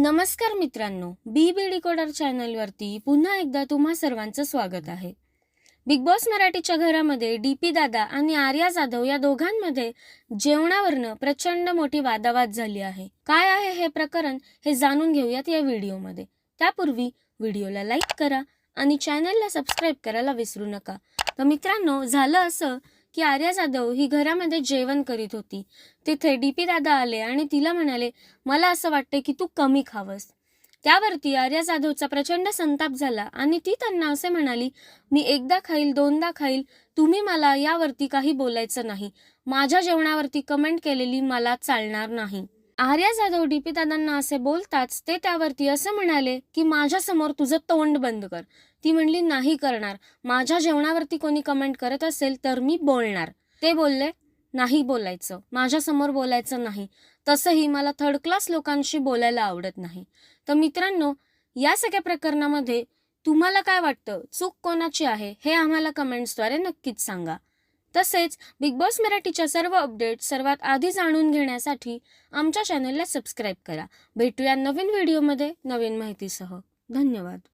नमस्कार मित्रांनो बी बी डिकोडर चॅनलवरती पुन्हा एकदा तुम्हा सर्वांचं स्वागत आहे. बिग बॉस मराठीच्या घरामध्ये डी पी दादा आणि आर्या जाधव या दोघांमध्ये जेवणावरनं प्रचंड मोठी वादावाद झाली आहे. काय आहे हे प्रकरण हे जाणून घेऊयात या व्हिडिओमध्ये. त्यापूर्वी व्हिडिओला लाईक करा आणि चॅनलला सबस्क्राईब करायला विसरू नका. तर मित्रांनो झालं असं की आर्या जाधव ही घरामध्ये जेवण करीत होती. तिथे डी पी दादा आले आणि तिला म्हणाले मला असं वाटतं की तू कमी खावस. त्यावरती आर्या जाधवचा प्रचंड संताप झाला आणि ती त्यांना असे म्हणाली मी एकदा खाईल दोनदा खाईल तुम्ही मला यावरती काही बोलायचं नाही. माझ्या जेवणावरती कमेंट केलेली मला चालणार नाही. आर्या जाधव डीपी दादांना असे बोलताच ते त्यावरती असं म्हणाले की माझ्यासमोर तुझं तोंड बंद कर ती म्हणली नाही करणार. माझ्या जेवणावरती कोणी कमेंट करत असेल तर मी बोलणार. ते बोलले नाही बोलायचं. माझ्यासमोर बोलायचं नाही. तसंही मला थर्ड क्लास लोकांशी बोलायला आवडत नाही. तर मित्रांनो या सगळ्या प्रकरणामध्ये तुम्हाला काय वाटतं? चूक कोणाची आहे? हे आम्हाला कमेंट्सद्वारे नक्कीच सांगा. तसेच बिग बॉस मराठीच्या सर्व अपडेट सर्वात आधी जाणून घेण्यासाठी आमच्या चॅनलला सबस्क्राईब करा. भेटूया नवीन व्हिडिओमध्ये नवीन माहितीसह. धन्यवाद.